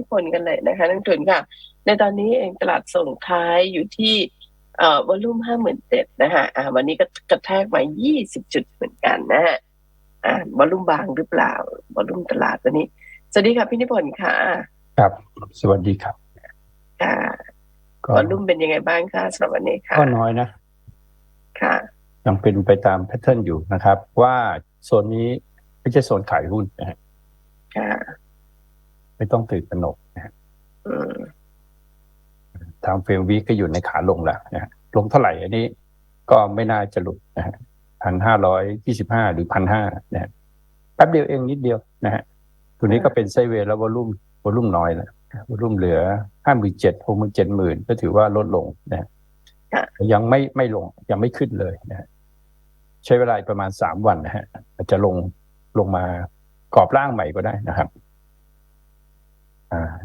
ธิพลกันเลยนะคะนักทุนค่ะ ในตอนนี้เองตลาดส่งท้ายอยู่ที่เอ่อวอลุ่มห้าหมื่นเจ็ดนะคะอ่าวันนี้ก็กระแทกมายี่สิบจุดเหมือนกันนะฮะอ่าวอลุ่มบางหรือเปล่าวอลุ่มตลาดตัวนี้ สวัสดีค่ะพี่นิพนธ์ค่ะ ครับ สวัสดีครับค่ะก็วอลุ่มเป็นยังไงบ้างคะสำหรับวันนี้ค่ะก็น้อยนะ ค่ะยังเป็นไปตามแพทเทิร์นอยู่นะครับ ว่าโซนนี้ไม่ใช่โซนขายหุ้นนะฮะค่ะ ไม่ต้องตื่นตระหนกนะฮะอืมทางเฟรมวีก็อยู่ในขาลงแล้วนะฮะลงเท่าไหร่อันนี้ก็ไม่น่าจะหลุดนะฮะพันห้าร้อยยี่สิบห้าหรือพันห้านะฮะแป๊บเดียวเองนิดเดียวนะฮะตัวนี้ก็เป็นไซด์เวย์แล้ววอลุ่มวอลุ่มน้อยแล้ววอลุ่มเหลือห้าหมื่นเจ็ดหกหมื่นเจ็ดหมื่นก็ถือว่าลดลงนะฮะค่ะยังไม่ไม่ลงยังไม่ขึ้นเลยนะฮะใช้เวลาประมาณสามวันนะฮะอาจจะลงลงมากรอบร่างใหม่ก็ได้นะครับอ่า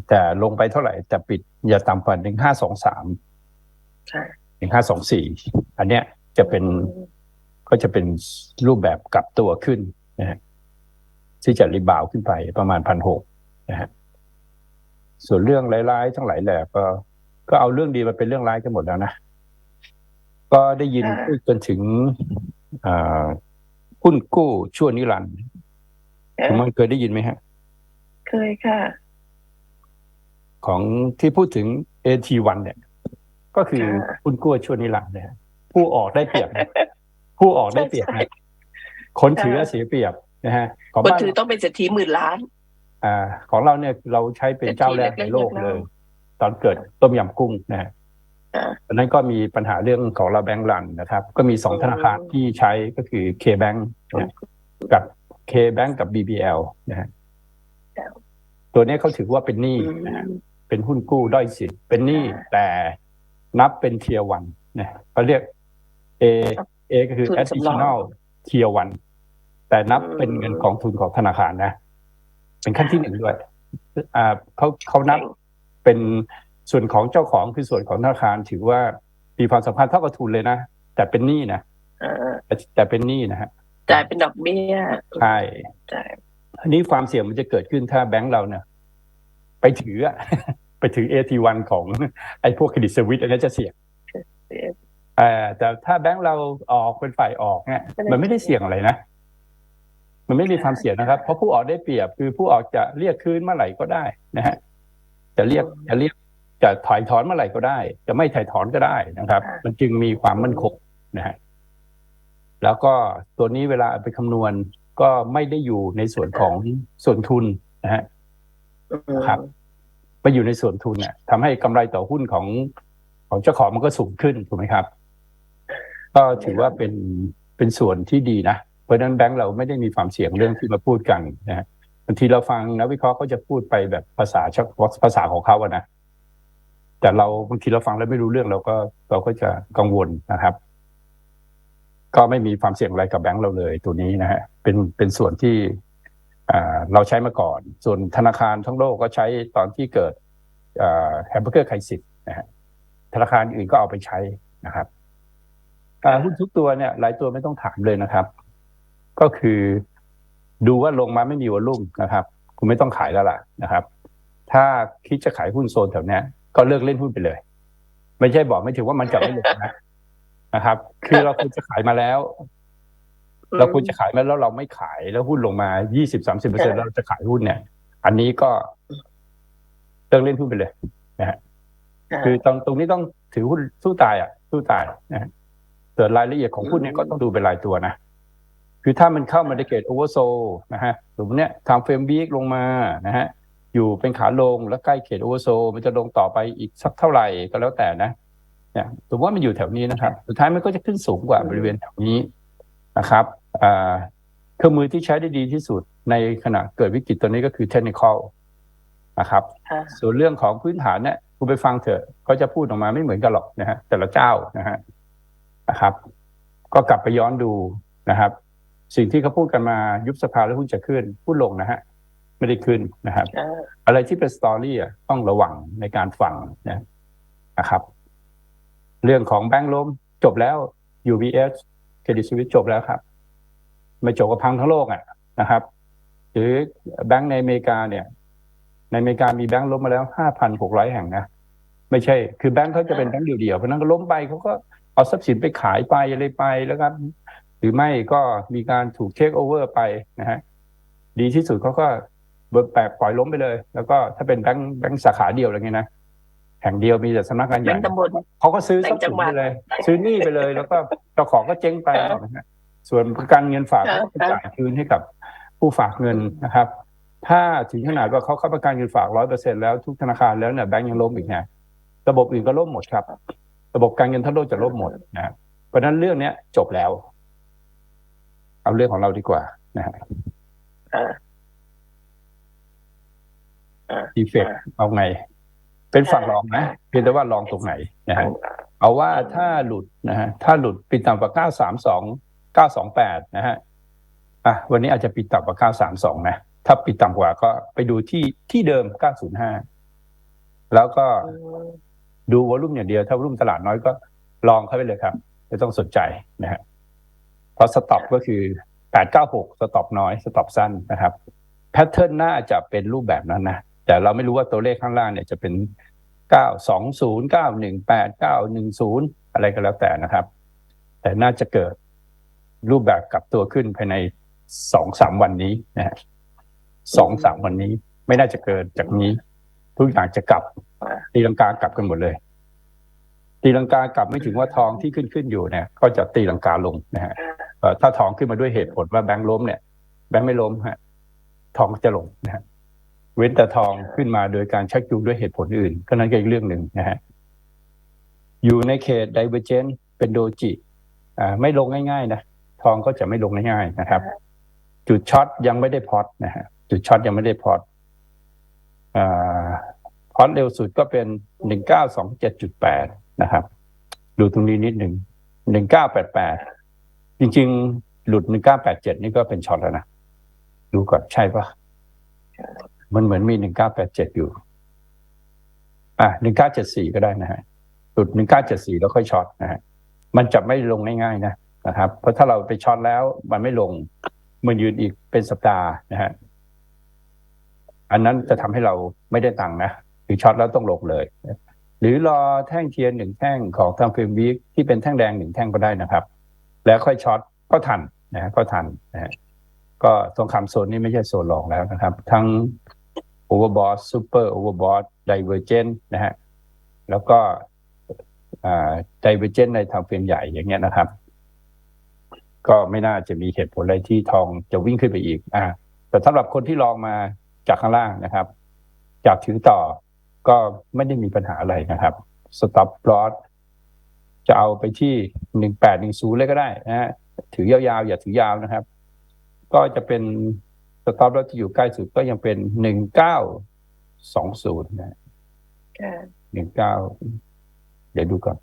แต่ลงไปเท่าไหร่แต่ปิดอย่าต่ำกว่าหนึ่งห้าสองสามค่ะหนึ่งห้าสองสี่อันเนี้ยจะเป็นก็จะเป็นรูปแบบกลับตัวขึ้นนะฮะที่จะรีบาวด์ขึ้นไปประมาณพันหกนะฮะส่วนเรื่องร้ายๆทั้งหลายแหละก็ ก็เอาเรื่องดีมาเป็นเรื่องร้ายกันหมดแล้วนะก็ได้ยินค่ะพูดจนถึงอ่าหุ้นกู้ชั่วนิรันดร์คุณมันเคยได้ยินไหมฮะ เคยค่ะ ของที่พูดถึง AT1 เนี่ย ก็คือค่ะหุ้นกู้ชั่วนิรันดร์เนี่ยผู้ออกได้เปรียบนะผู้ออกได้เปรียบใช่นะคนถือค่ะเสียเปรียบนะฮะของคนบ้านถือต้องเป็นเศรษฐีหมื่นล้าน อ่า ของเราเนี่ยเราใช้เป็นเจ้าแรกในโลกเลย ตอนเกิดต้มยำกุ้งนะฮะอ่าตอนนั้นก็มีปัญหาเรื่องของเราแบงก์รันนะครับ ก็มีสองอืมธนาคารที่ใช้ก็คือ K-Bank นะกับ K-Bank กับ BBL นะฮะตัวเนี้ยเขาถือว่าเป็นหนี้อืมนะฮะ เป็นหุ้นกู้ด้อยสิทธิ์เป็นหนี้อ่าแต่นับเป็นเทียวันนะเขาเรียก A A ก็คือทุนสำรอง additional เทียวันแต่นับอืมเป็นเงินกองทุนของธนาคารนะ เป็นขั้นที่หนึ่งด้วย อ่าเขาเขานับเป็นส่วนของเจ้าของคือส่วนของธนาคาร ถือว่ามีความสัมพันธ์เท่ากับทุนเลยนะแต่เป็นหนี้นะอ่าแต่แต่เป็นหนี้นะฮะจ่ายเป็นดอกเบี้ยใช่จ่ายอันนี้ความเสี่ยงมันจะเกิดขึ้นถ้าแบงก์เราเนี่ย ไปถืออะไปถือ AT1 ของไอ้พวกเครดิตสวิตอันนี้จะเสี่ยงเอ่อแต่ถ้าแบงก์เราออกเป็นฝ่ายออกเนี่ยมันไม่ได้เสี่ยงอะไรนะมันไม่มีความเสี่ยงนะครับ เพราะผู้ออกได้เปรียบคือผู้ออกจะเรียกคืนเมื่อไหร่ก็ได้นะฮะจะเรียกจะเรียกจะถอยถอนเมื่อไหร่ก็ได้ จะไม่ถ่ายถอนก็ได้นะครับ มันจึงมีความมั่นคงนะฮะแล้วก็ตัวนี้เวลาเอาไปคำนวณก็ไม่ได้อยู่ในส่วนของส่วนทุนนะฮะอืม ครับ ไปอยู่ในส่วนทุนเนี่ยทำให้กำไรต่อหุ้นของของเจ้าของมันก็สูงขึ้นถูกไหมครับ ก็ถือว่าเป็นเป็นส่วนที่ดีนะเพราะนั้นแบงก์เราไม่ได้มีความเสี่ยงเรื่องที่มาพูดกันนะบางทีเราฟังนักวิเคราะห์เขาจะพูดไปแบบภาษาเฉพาะภาษาของเขาอะนะแต่เราบางทีเราฟังแล้วไม่รู้เรื่องเราก็เราก็จะกังวลนะครับ ก็ไม่มีความเสี่ยงอะไรกับแบงก์เราเลยตัวนี้นะฮะเป็นเป็นส่วนที่ เราใช้มาก่อน ส่วนธนาคารทั้งโลกก็ใช้ตอนที่เกิดแฮมเบอร์เกอร์ไคซิสนะฮะธนาคารอื่นก็เอาไปใช้นะครับหุ้นทุกตัวเนี่ยหลายตัวไม่ต้องถามเลยนะครับ ก็คือดูว่าลงมาไม่มีวอลุ่มนะครับ คุณไม่ต้องขายแล้วล่ะนะครับ ถ้าคิดจะขายหุ้นโซนแถวนี้ก็เลิกเล่นหุ้นไปเลย ไม่ใช่บอกไม่ถึงว่ามันจะไม่ลงนะนะครับ คือเราควรจะขายมาแล้ว เราควรจะขายมาแล้วเราไม่ขายแล้วหุ้นลงมา20 30เปอร์เซ็นต์เราจะขายหุ้นเนี่ย อันนี้ก็เลิกเล่นหุ้นไปเลยนะฮะค่ะคือตรงตรงนี้ต้องถือหุ้นสู้ตายอะ สู้ตายนะฮะส่วนรายละเอียดของหุ้นเนี่ยอืมก็ต้องดูเป็นรายตัวนะคือถ้ามันเข้ามาในเกรดโอเวอร์โซนะฮะสมมติเนี่ยทำเฟรมวีคลงมานะฮะอยู่เป็นขาลงแล้วใกล้เขตโอเวอร์โซมันจะลงต่อไปอีกสักเท่าไหร่ก็แล้วแต่นะเนี่ยสมมติว่ามันอยู่แถวนี้นะครับ สุดท้ายมันก็จะขึ้นสูงกว่าบริเวณแถวนี้ นะครับอ่าเครื่องมือที่ใช้ได้ดีที่สุดในขณะเกิดวิกฤตตัวนี้ก็คือเทคนิคอลนะครับค่ะส่วนเรื่องของพื้นฐานเนี่ยคุณไปฟังเถอะเขาจะพูดออกมาไม่เหมือนกันหรอกนะฮะแต่ละเจ้านะฮะนะครับ ก็กลับไปย้อนดูนะครับ สิ่งที่เขาพูดกันมายุบสภาแล้วหุ้นจะขึ้นพูดลงนะฮะไม่ได้ขึ้นนะครับอ่าอะไรที่เป็นสตอรี่อะต้องระวังในการฟังนะนะครับ เรื่องของแบงก์ล้มจบแล้ว UBS เครดิตสวิสจบแล้วครับ ไม่จบกับพังทั้งโลกอะนะครับ หรือแบงก์ในอเมริกาเนี่ย ในอเมริกามีแบงก์ล้มมาแล้วห้าพันหกร้อยแห่งนะไม่ใช่ คือแบงก์เขาจะเป็นแบงก์เดี่ยวๆเพราะฉะนั้นก็ล้มไปเขาก็เอาทรัพย์สินไปขายไปอะไรไปแล้วครับ หรือไม่ก็มีการถูกเทคโอเวอร์ไปนะฮะดีที่สุดเขาก็เบิกแปลกปล่อยล้มไปเลย แล้วก็ถ้าเป็นแบงก์แบงก์สาขาเดียวอะไรเงี้ยนะ แห่งเดียวมีแต่สำนักงานใหแบญ่งก์ตำบลเขาก็ซื้อทรัพย์สินไปเลย ซื้อหนี้ไปเลย แล้วก็เจ้าของก็เจ๊งไปนะฮะส่วนประกันเงินฝากครับเขาก็จ่ายคืนให้กับผู้ฝากเงินนะครับ ถ้าถึงขนาดว่าเขาเข้าประกันเงินฝากร้อยเปอร์เซ็นแล้วทุกธนาคารแล้วเนี่ยแบงก์ยังล้มอีกเนี่ยระบบอื่นก็ล่มหมดครับ ระบบการเงินทั้งโลกจะล่มหมดนะเพราะฉะนั้นเรื่องเนี้ยจบแล้ว เอาเรื่องของเราดีกว่านะฮะอ่าอ่าดีเฟกเอาไง เป็นฝั่งรองนะ เพียงแต่ว่าลองตรงไหนนะฮะเอาว่าถ้าหลุดนะฮะถ้าหลุดปิดต่ำกว่า932 928นะฮะอะวันนี้อาจจะปิดต่ำกว่า932นะถ้าปิดต่ำกว่าก็ไปดูที่ที่เดิม905แล้วก็ดูวอลุ่มอย่างเดียว ถ้าวอลุ่มตลาดน้อยก็ลองเข้าไปเลยครับไม่ต้องสนใจนะฮะเพราะสต็อปก็คือ896สต็อปน้อยสต็อปสั้นนะครับแพทเทิร์นน่าจะเป็นรูปแบบนั้นนะ แต่เราไม่รู้ว่าตัวเลขข้างล่างเนี่ยจะเป็น 920 918 910 อะไรก็แล้วแต่นะครับ แต่น่าจะเกิดรูปแบบกลับตัวขึ้นภายในสองสามวันนี้นะฮะสองสามวันนี้ ไม่น่าจะเกิดจากนี้ ทุกอย่างจะกลับตีลังกากลับกันหมดเลย ตีลังกากลับไม่ถึงว่าทองที่ขึ้นขึ้นอยู่เนี่ย ก็จะตีลังกาลงนะฮะถ้าทองขึ้นมาด้วยเหตุผลว่าแบงค์ล้มเนี่ย แบงค์ไม่ล้มฮะ ทองจะลงนะฮะ เว้นแต่ทองขึ้นมาโดยการชักจูงด้วยเหตุผลอื่น ก็นั้นก็อีกเรื่องหนึ่งนะฮะอยู่ในเขตไดเวอร์เจนเป็นโดจิอ่าไม่ลงง่ายๆนะทองก็จะไม่ลงง่ายๆนะครับ จุดช็อตยังไม่ได้พอตนะฮะจุดช็อตยังไม่ได้พอตอ่าพอตเร็วสุดก็เป็นหนึ่งเก้าสองเจ็ดจุดแปดนะครับ ดูตรงนี้นิดหนึ่งหนึ่งเก้าแปดแปดจริง ๆ หลุดหนึ่งเก้าแปดเจ็ดนี่ก็เป็นช็อตแล้วนะดูก่อนใช่ปะ มันเหมือนมีหนึ่งเก้าแปดเจ็ดอยู่ อะหนึ่งเก้าเจ็ดสี่ก็ได้นะฮะหลุดหนึ่งเก้าเจ็ดสี่แล้วค่อยช็อตนะฮะมันจะไม่ลงง่ายๆนะนะครับ เพราะถ้าเราไปช็อตแล้วมันไม่ลง มันยืนอีกเป็นสัปดาห์นะฮะอันนั้นจะทำให้เราไม่ได้ตังค์นะคือช็อตแล้วต้องลงเลย หรือรอแท่งเทียนหนึ่งแท่งของทางเฟรมวีคที่เป็นแท่งแดงหนึ่งแท่งก็ได้นะครับ แล้วค่อยช็อตก็ทันนะฮะก็ทันนะฮะก็ทองคำโซนนี้ไม่ใช่โซนรองแล้วนะครับ ทั้ง Overbought Super Overbought Divergent นะฮะแล้วก็ Divergent ในทางเฟรมใหญ่อย่างเงี้ยนะครับ ก็ไม่น่าจะมีเหตุผลอะไรที่ทองจะวิ่งขึ้นไปอีก อ่า แต่สำหรับคนที่ลองมาจากข้างล่างนะครับ จากถือต่อก็ไม่ได้มีปัญหาอะไรนะครับ Stop Loss จะเอาไปที่หนึ่งแปดหนึ่งศูนย์เลยก็ได้นะฮะถือยาวๆ อย่าถือยาวนะครับ ก็จะเป็น สต็อปแล้วที่อยู่ใกล้สุดก็ยังเป็นหนึ่งเก้าสองศูนย์นะค่ะหนึ่งเก้าเดี๋ยวดูก่อน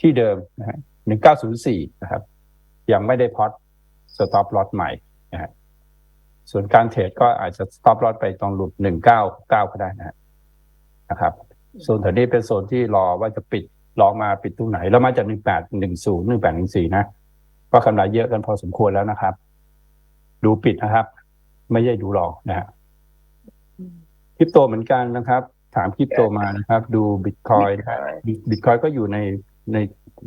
ที่เดิมนะฮะหนึ่งเก้าศูนย์สี่นะครับ ยังไม่ได้พอตสต็อปลอตใหม่นะฮะส่วนการเทรดก็อาจจะสต็อปลอตไปตรงหลุดหนึ่งเก้าเก้าก็ได้นะฮะนะครับโซนแถวนี้เป็นโซนที่รอว่าจะปิดรอมาปิดตรงไหน แล้วมาจากหนึ่งแปดหนึ่งศูนย์หนึ่งแปดหนึ่งสี่นะก็กำไรเยอะกันพอสมควรแล้วนะครับ ดูปิดนะครับ ไม่ใช่ดูหลอกนะฮะอืมคริปโตเหมือนกันนะครับ ถามคริปโตมานะครับ ดูบิตคอยนะครับบิตคอยก็อยู่ในใน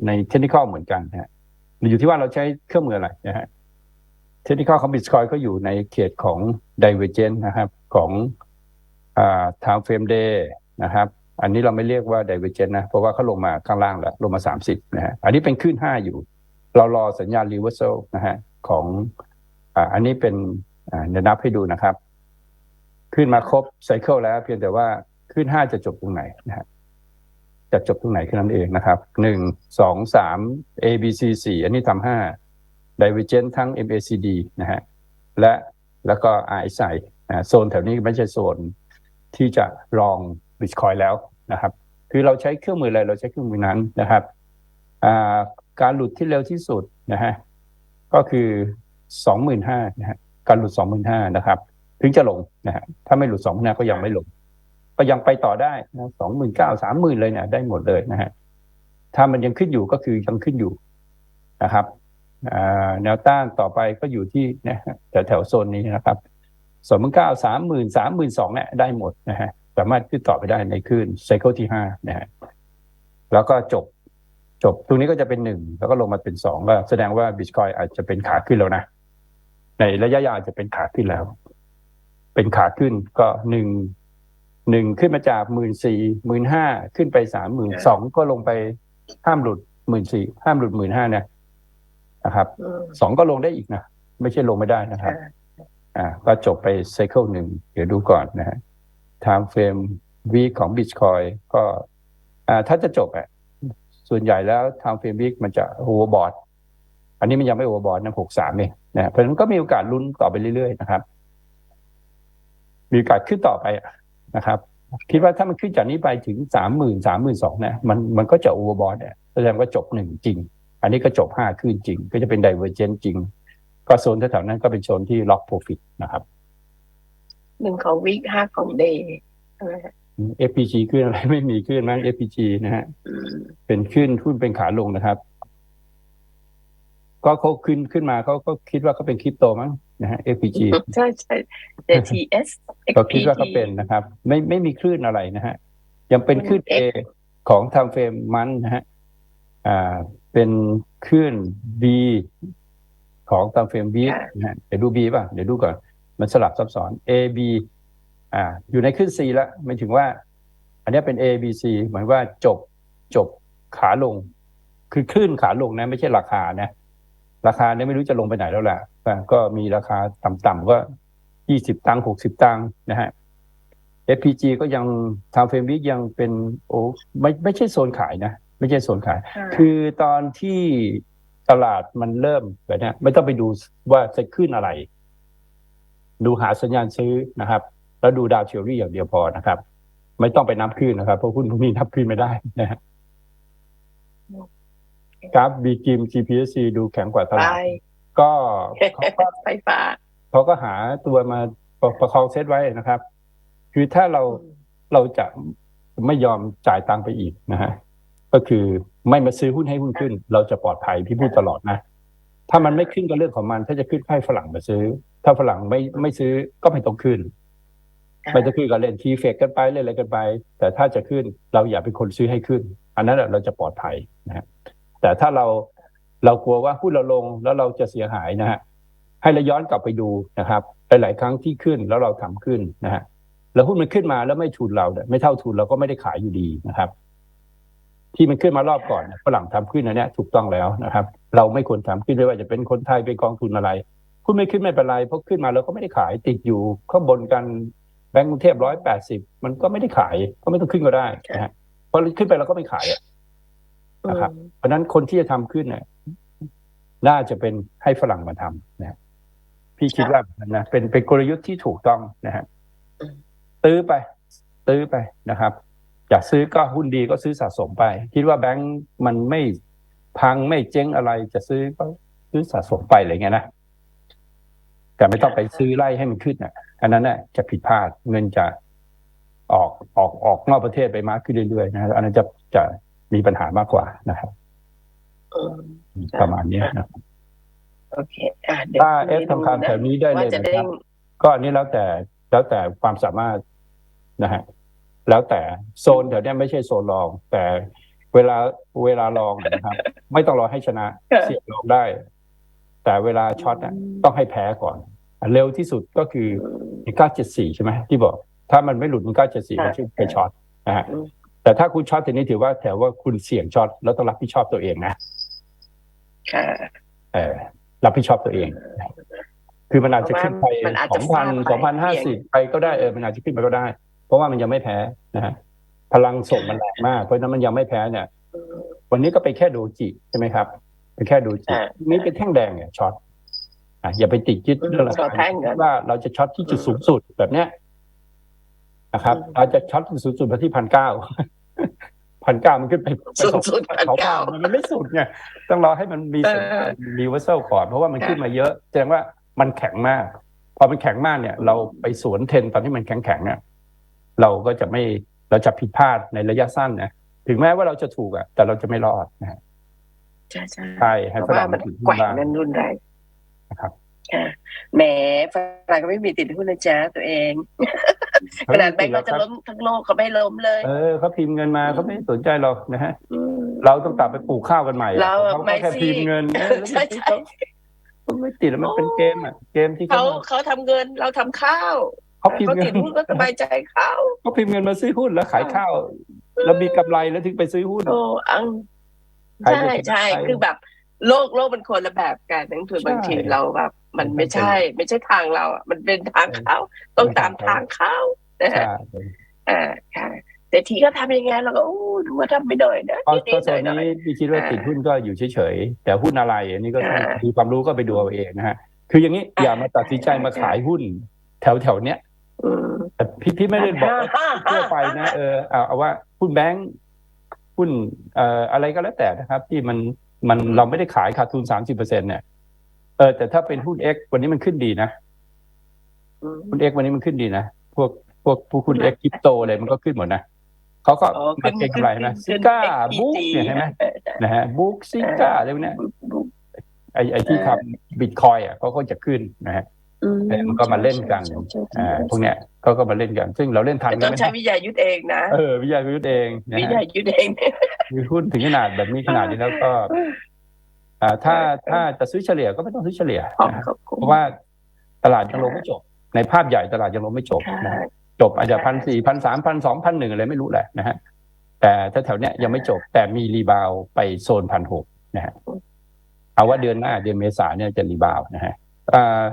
ในเทคนิคเหมือนกันนะฮะอยู่ที่ว่าเราใช้เครื่องมืออะไรนะฮะเทคนิคของบิตคอยก็อยู่ในเขตของ Divergent นะครับ ของอ่า time frame day นะครับ อันนี้เราไม่เรียกว่า Divergent นะเพราะว่าเขาลงมาข้างล่างแล้ว ลงมาสามสิบนะฮะอันนี้เป็นขึ้นห้าอยู่ เรารอสัญญาณ reversal นะฮะของอ่าอันนี้เป็นอ่า เดี๋ยวนับให้ดูนะครับ ขึ้นมาครบไซเคิลแล้ว เพียงแต่ว่าขึ้นห้าจะจบตรงไหนนะฮะจะจบตรงไหนแค่นั้นเองนะครับหนึ่งสองสาม A B C สี่อันนี้ทำห้า Divergent ทั้ง MACD นะฮะและแล้วก็ RSI อ่าโซนแถวนี้ไม่ใช่โซนที่จะรอง Bitcoin แล้วนะครับ คือเราใช้เครื่องมืออะไรเราใช้เครื่องมือนั้นนะครับการหลุดที่เร็วที่สุดนะฮะก็คือสองหมื่นห้านะฮะ การหลุดสองหมื่นห้านะครับ ถึงจะลงนะฮะถ้าไม่หลุดสองหมื่นห้าก็ยังไม่ลง ก็ยังไปต่อได้นะสองหมื่นเก้าสามหมื่นเลยเนี่ยได้หมดเลยนะฮะถ้ามันยังขึ้นอยู่ก็คือยังขึ้นอยู่นะครับแนวต้านต่อไปก็อยู่ที่นะแถวแถวๆโซนนี้นะครับสองหมื่นเก้าสามหมื่นสามหมื่นสองเนี่ยได้หมดนะฮะสามารถขึ้นต่อไปได้ในคลื่นไซเคิลที่ห้านะฮะแล้วก็จบจบตรงนี้ก็จะเป็นหนึ่งแล้วก็ลงมาเป็นสองก็แสดงว่าบิตคอยอาจจะเป็นขาขึ้นแล้วนะ ในระยะยาวจะเป็นขาขึ้นแล้ว เป็นขาขึ้นก็หนึ่งหนึ่งขึ้นมาจากหมื่นสี่หมื่นห้าขึ้นไปสามหมื่นสองก็ลงไปห้ามหลุดหมื่นสี่ห้ามหลุดหมื่นห้าเนี่ยนะครับอืมสองก็ลงได้อีกนะไม่ใช่ลงไม่ได้นะครับค่ะอ่า ก็จบไปไซเคิลหนึ่งเดี๋ยวดูก่อนนะฮะ time frame week ของ Bitcoin ก็อ่าถ้าจะจบอะส่วนใหญ่แล้ว time frame week มันจะ overbought อันนี้มันยังไม่ overbought นะหกสามเอง นะเพราะฉะนั้นก็มีโอกาสลุ้นต่อไปเรื่อยๆนะครับ มีโอกาสขึ้นต่อไปอะนะครับ คิดว่าถ้ามันขึ้นจากนี้ไปถึงสามหมื่นสามหมื่นสองเนี่ยมันมันก็จะ overbought เนี่ยแสดงว่าจบหนึ่งจริง อันนี้ก็จบห้าขึ้นจริง ก็จะเป็น divergent จริง ก็โซนแถวๆนั้นก็เป็นโซนที่ lock profit นะครับหนึ่งของวีคห้าของเดย์ใช่ไหมคะ FPG ขึ้นอะไรไม่มีขึ้นมั้ง FPG นะฮะอืมเป็นขึ้นหุ้นเป็นขาลงนะครับ ก็เขาขึ้นขึ้นมาเขาก็คิดว่าเขาเป็นคริปโตมั้งนะฮะ FPG ใช่ใช่ JTS ก็คิดว่าเขาเป็นนะครับ ไม่ไม่มีคลื่นอะไรนะฮะ ยังเป็นคลื่น A ของทำเฟรมมันนะฮะอ่าเป็นคลื่น B ของทำเฟรม B นะฮะเดี๋ยวดู B ป่ะ เดี๋ยวดูก่อน มันสลับซับซ้อน A B อ่า อยู่ในคลื่น C แล้วหมายถึงว่า อันนี้เป็น A B C หมายว่าจบจบขาลง คือคลื่นขาลงนะ ไม่ใช่ราคานะ ราคาเนี่ยไม่รู้จะลงไปไหนแล้วแหละแต่ก็มีราคาต่ำๆก็ยี่สิบตังค์หกสิบตังค์นะฮะ FPG ก็ยังทำเฟรมวิกยังเป็นโอ้ไม่ไม่ใช่โซนขายนะ ไม่ใช่โซนขายค่ะคือตอนที่ตลาดมันเริ่มแบบเนี้ยไม่ต้องไปดูว่าจะขึ้นอะไร ดูหาสัญญาณซื้อนะครับ แล้วดูดาวเทอรี่อย่างเดียวพอนะครับ ไม่ต้องไปนับขึ้นนะครับ เพราะหุ้นพวกนี้นับขึ้นไม่ได้นะฮะ กราฟบีกิม GPSC ดูแข็งกว่าตไปลาดก็เขาก็ไฟฟ้าเขาก็หาตัวมาประประคองเซตไว้นะครับ คือถ้าเราเราจะไม่ยอมจ่ายตังค์ไปอีกนะฮะก็คือไม่มาซื้อหุ้นให้หุ้นขึ้น เราจะปลอดภัยพี่พูดตลอดนะ ถ้ามันไม่ขึ้นก็เรื่องของมัน ถ้าจะขึ้นให้ฝรั่งมาซื้อ ถ้าฝรั่งไม่ไม่ซื้อก็ไม่ต้องขึ้นไม่ต้องขึ้นก็เล่นทีเฟกกันไปเล่นอะไรกันไป แต่ถ้าจะขึ้นเราอย่าเป็นคนซื้อให้ขึ้น อันนั้นแหละเราจะปลอดภัยนะฮะ แต่ถ้าเราเรากลัวว่าหุ้นเราลงแล้วเราจะเสียหายนะฮะให้เราย้อนกลับไปดูนะครับหลาย ๆ ครั้งที่ขึ้นแล้วเราทำขึ้นนะฮะแล้วหุ้นมันขึ้นมาแล้วไม่ทุนเราเนี่ยไม่เท่าทุนเราก็ไม่ได้ขายอยู่ดีนะครับ ที่มันขึ้นมารอบก่อนฝรั่งทำขึ้นอันเนี้ยถูกต้องแล้วนะครับ เราไม่ควรทำขึ้นไม่ว่าจะเป็นคนไทยเป็นกองทุนอะไรหุ้นไม่ขึ้นไม่เป็นไรเพราะขึ้นมาเราก็ไม่ได้ขายติดอยู่ข้างบนกันแบงก์กรุงเทพร้อยแปดสิบมันก็ไม่ได้ขายก็ไม่ต้องขึ้นก็ได้นะฮะพราะขึ้นไปเราก็ไม่ขายอะ นะครับ เพราะนั้นคนที่จะทำขึ้นเนี่ยน่าจะเป็นให้ฝรั่งมาทำนะพี่คิดว่าแบบนั้นนะเป็นเป็นกลยุทธ์ที่ถูกต้องนะฮะตื้อไป ตื้อไปนะครับอยากซื้อก็หุ้นดีก็ซื้อสะสมไป คิดว่าแบงก์มันไม่พังไม่เจ๊งอะไรจะซื้อก็ซื้อสะสมไปอะไรเงี้ยนะแต่ไม่ต้องไปซื้อไล่ให้มันขึ้นอะอันนั้นน่ะจะผิดพลาดเงินจะออกออกออกนอกประเทศไปมากขึ้นเรื่อยๆนะอันนั้นจะจะ มีปัญหามากกว่านะครับอืมครับประมาณเนี้ยนะโอเคอะเดี๋ยวถ้าเอฟทำการแถวนี้ได้เลว่ายจะนะได้ครับ ก็อันนี้แล้วแต่แล้วแต่ความสามารถนะฮะแล้วแต่โซนแถวเนี้ยไม่ใช่โซนรอง แต่เวลาเวลาลองนะครับ ไม่ต้องรอให้ชนะเสี่ยงลองได้ แต่เวลาช็อตน่ะต้องให้แพ้ก่อนเร็วที่สุดก็คืออืมหนึ่งเก้าเจ็ดสี่ใช่ไหมที่บอก ถ้ามันไม่หลุดหนึ่งเก้าเจ็ดสี่ค่ะก็ชื่อเป็นช็อตนะฮะอืม แต่ถ้าคุณช็อตทีนี้ถือว่าแถวว่าคุณเสี่ยงช็อตแล้วต้องรับผิดชอบตัวเองนะค่ะเออรับผิดชอบตัวเอง คือมันอาจจะขึ้นไปมันอาจสจะองพันฟาดไปสองพันห้าสิบไปก็ได้เออมันอาจจะขึ้นไปก็ได้ เพราะว่ามันยังไม่แพ้นะฮะพลังส่งมันแรงมาก เพราะฉะนั้นมันยังไม่แพ้เนี่ยอืมวันนี้ก็ไปนแค่โดจิใช่ไหมครับเป็นแค่โดจิอ่านี่เป็นแท่งแดงเนี่ยช็อตอะอย่าไปติดยึดอืมเรื่องราช็อคาตแท่งกันว่าเราจะช็อตที่จุดสูงสุดแบบเนี้ย นะครับอืมเราจะช็อตที่สูงสุดไปที่พันเก้าพันเก้ามันขึ้นไปไปสูงสุดเขา1,900มันไม่สุดไงต้องรอให้มันมีสัญญาณรีเวอร์เซลก่อนเพราะว่ามันขึ้นมาเยอะแสดงว่ามันแข็งมาก พอมันแข็งมากเนี่ย เราไปสวนเทรนตอนที่มันแข็งแข็งๆเนี่ยเราก็จะไม่เราจะผิดพลาดในระยะสั้นนะถึงแม้ว่าเราจะถูกอะ แต่เราจะไม่รอดนะฮะใช่ใช่ใช่ให้เพฝราะว่ารั่งมัมานถึงแกว่งบ้างเงินรุนแรงนะครับค่ะแหมฝรั่งก็ไม่มีติดหุ้นนะจ๊ะตัวเอง ขนาดแบงก์ก็จะล้มทั้งโลกเขาไม่ล้มเลย เออเขาพิมพ์เงินมาเขาไม่สนใจหรอกนะฮะมเราต้องกลับไปปลูกข้าวกันใหม่อะเราอะเขาไม่แค่สิพิมพ์เงินเออแล้วใช่ใช่เขาไม่ติดแล้วมันเป็นเกมอะเกมที่เขาเขาเขาทำเงินเราทำข้าวเขาพิมเขาพ์เงิติดนหุ้นก็สบายใจเขาเขาพิมพ์เงินมาซื้อหุ้นแล้วขายข้าวแล้วมีกำไรแล้วถึงไปซื้อหุ้นโอ้อังใครใช่จะใช่ใครคือแบบ โลกโลกมันคนละแบบกันนักทุนใช่บางทีเราแบบมันไม่ใช่ ไม่ใช่ทางเราอะมันเป็นทางเขาต้องตามทางเขานะใช่ฮะอ่าค่ะแต่ทีก็ทำยังไงเราก็โอ้ดูว่าทำไม่ได้นะเพราะนิเพราะดตอนๆหน่อยนี้พี่คิดว่าอ่าติดหุ้นก็อยู่เฉยๆแต่หุ้นอะไรอันนี้ก็ต้องอ่ามีความรู้ก็ไปดูเอาเองนะฮะคืออย่างนี้อ่าอย่ามาตัดสินใจมาอ่าขายหุ้น แถวแถวๆเนี้ยๆอืมแต่พี่พี่ไม่ได้บอกว่าฮ่าฮ่าทั่วไปนะเออเอาเอาว่าหุ้นแบงค์หุ้นเอ่ออะไรก็แล้วแต่นะครับ ที่มัน มันเราไม่ได้ขายขาดทุนสามสิบเปอร์เซ็นเนี่ยเออแต่ถ้าเป็นหุ้นเอ็กวันนี้มันขึ้นดีนะอืมหุ้นเอ็กวันนี้มันขึ้นดีนะพวกพวกพวกหุ้นเอ็กคริปโตอะไรมันก็ขึ้นหมดนะเขาก็อ๋อมาเก็งกำไรนะซิก้าบุ๊กเนี่ยเห็นไหมนะฮะบุ๊กซิก้าอะไรพวกเนี้ยไอไอที่ทำบิตคอยอะเขาก็จะขึ้นนะฮะแต่ มันก็มาเล่นกันอ่าพวกเนี้ยเขาก็มาเล่นกัน ซึ่งเราเล่นทันแต่กัต้นองไหมใช้วิทยายุทธเองนะเออวิทยายุทธเองนะวิทฮะยายุทธเองเนี่ยมีหุ้นถึงขนาดแบบนี้ขนาดนี้แล้วก็อ่าถ้าถ้าจะซื้อเฉลี่ยก็ไม่ต้องซื้อเฉลี่ยขอบนะฮะขอบคุณเพราะว่าตลาดยังลงไม่จบ ในภาพใหญ่ตลาดยังลงไม่จบค่ะนะฮะจบอาจจะพันสี่พันสามพันสองพันหนึ่งอะไรไม่รู้แหละนะฮะแต่ถ้าแถวเนี้ยยังไม่จบแต่มีรีบาวด์ไปโซนพันหกนะฮะเอาว่าเดือนหน้าเดือนเมษาเนี่ยจะรีบาวด์นะฮะอ่า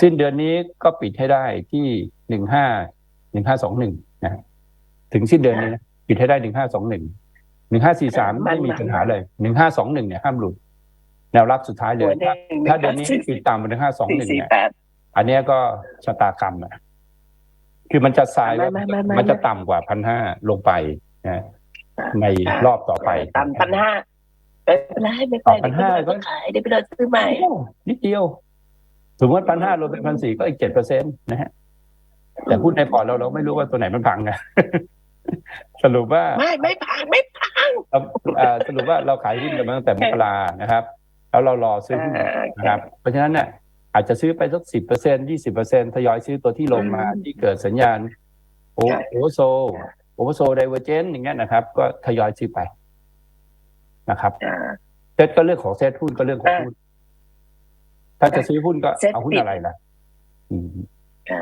สิ้นเดือนนี้ก็ปิดให้ได้ที่หนึ่งห้าหนึ่งห้าสองหนึ่งนะฮะถึงสิ้นเดือนนี้นะปิดให้ได้หนึ่งห้าสองหนึ่งหนึ่งห้าสี่สามไม่มีปัญหาเลยหนึ่งห้าสองหนึ่งเนี่ยห้ามหลุด แนวรับสุดท้ายเลหัวยหนึ่งถ้าเดือนนี้ปิดต่ำกว่าหนึ่งห้าสองสี่หนึ่งสี่เนี่ยแปดอันเนี้ยก็ชะตากรรมอะคือมันจะทรายว่าไม่ไม่ไม่ไม่มันจะต่ำกว่าพันห้าลงไปนะในรอบต่อไปต่ำพันห้าไม่เป็นไรไม่เป็นไร1,500เดี๋ยวไปเดินขายเดี๋ยวไปเดินซื้อใหม่โอ้นิดเดียว สมมติพันห้าลงไปพันสี่ก็อีกเจ็ดเปอร์เซ็นต์นะฮะแต่พูดในพอร์ตเราเราไม่รู้ว่าตัวไหนมันพังไงสรุปว่าไม่ไม่พังไม่พังเราเอ่อสรุปว่าเราขายหุ้นกันมาตั้งแต่มกรานะครับ แล้วเรารอซื้อหุ้นนะครับ เพราะฉะนั้นเนี่ยอาจจะซื้อไปสักสิบเปอร์เซ็นยี่สิบเปอร์เซ็นทยอยซื้อตัวที่ลงมาที่เกิดสัญญาณโอโอโซโอโซไดเวอร์เจนอย่างเงี้ยนะครับ ก็ทยอยซื้อไปนะครับอ่าเซตก็เรื่องของเซตหุ้นก็เรื่องของหุ้น ถ้าจะซื้อหุ้นก็เซ็ตเอาหุ้นปิดอะไรล่ะอืมอ่า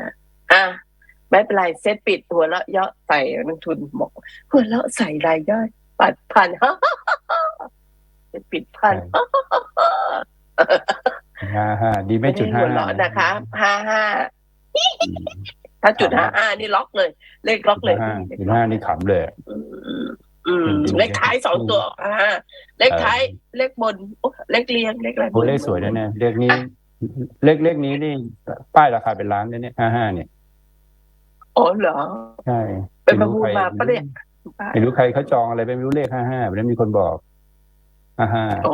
อะไม่เป็นไรเซตปิดหัวเราะเยาะใส่นักทุนบอกหัวเราะใส่รายย่อยปัดพันเซตปิดพันห้าห้าดีไม่ไม่จุได้ดห้าหัวเราะนะคะห้าห้าถ้าจุดห้าห้านี่ล็อกเลย เลขล็อกเลยห้าจุดห้านี่ขำเลย อืมอืม เลขท้ายสองตัวอ่าเลขท้ายเลขบนโอ้เลขเรียงเลขอะไรโอ้เลขสวยนะเนี่ยเลขนี้ เลขเลขนี้นี่ป้ายราคาเป็นล้านนะเนี่ยห้าห้าเนี่ยอ๋อเหรอใช่เป็นประมูลมาปะเนี่ยไม่รู้ใครเขาจองอะไรไปไม่รู้เลขห้าห้าวันนั้นมีคนบอกห้าห้าโอ้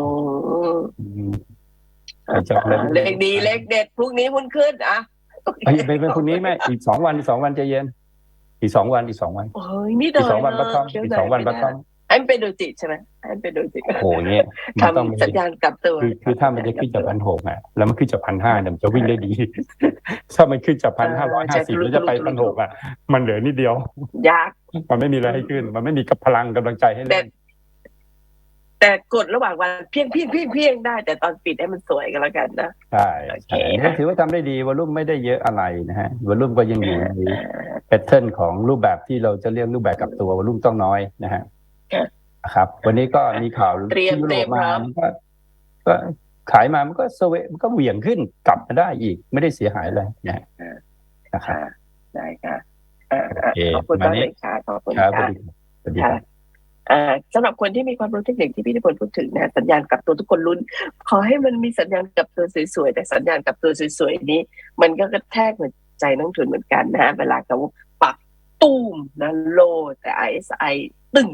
ใครจองอะไรไม่รู้เลขดีเลขเด็ดพรุ่งนี้หุ้นขึ้นอะไปไปเป็นคนนี้ไหมอีกสองวันอีกสองวันใจเย็น อีกสองวันอีกสองวัน โอ้ยนี่อีกสองวันบัตทอมอีกสองวันบัตทอมให้มันเป็นดูจิตใช่ไหมให้มันเป็นดูจิตโอ้โหเนี่ยมันต้องมีทำสัญญาณกลับตัวคือคือถ้ามันจะขึ้นจากพันหกอะแล้วมันขึ้นจากพันห้าเนี่ยมันจะวิ่งได้ดี ถ้ามันขึ้นจากพันห้าร้อยห้าสิบแล้วจะไปพันหกอะ มันเหลือนิดเดียวยากมันไม่มีอะไรให้ขึ้น มันไม่มีกับพลังกำลังใจให้เล่นแต่กดระหว่างวันเพียงเพียงเพียงเพียงได้ แต่ตอนปิดให้มันสวยกันแล้วกันนะใช่โอเคใช่อันนี้ถือว่าทำได้ดีวอลุ่มไม่ได้เยอะอะไรนะฮะวอลุ่มก็ยังอยู่ใน แพทเทิร์นของรูปแบบที่เราจะเรียกรูปแบบกับตัววอลุ่มต้องน้อยนะฮะค่ะนะครับ วันนี้ก็มีข่าวเตรียมที่ยุโรปเตรียมพร้มาอมมันก็ก็ขายมามันก็สเวมันก็เหวี่ยงขึ้นกลับมาได้อีกไม่ได้เสียหายอะไรนะฮะนะครับค่ะได้ค่ะอ่าโอเคขอบคุณมามากนี้เลยค่ะขอบคุณครับสค่ะวัสดีครับสวัสดีครับอ่าสำหรับคนที่มีความรู้เทคนิคที่พี่นิพนธ์พูดถึงนะสัญญาณกลับตัวทุกคนลุ้น ขอให้มันมีสัญญาณกลับตัวสวยๆแต่สัญญาณกลับตัวสวยๆนี้ มันก็กระแทกหัว ใจนักทุนเหมือนกันนะเวลาเขาปักตูมนะโลแต่ ISI ตึง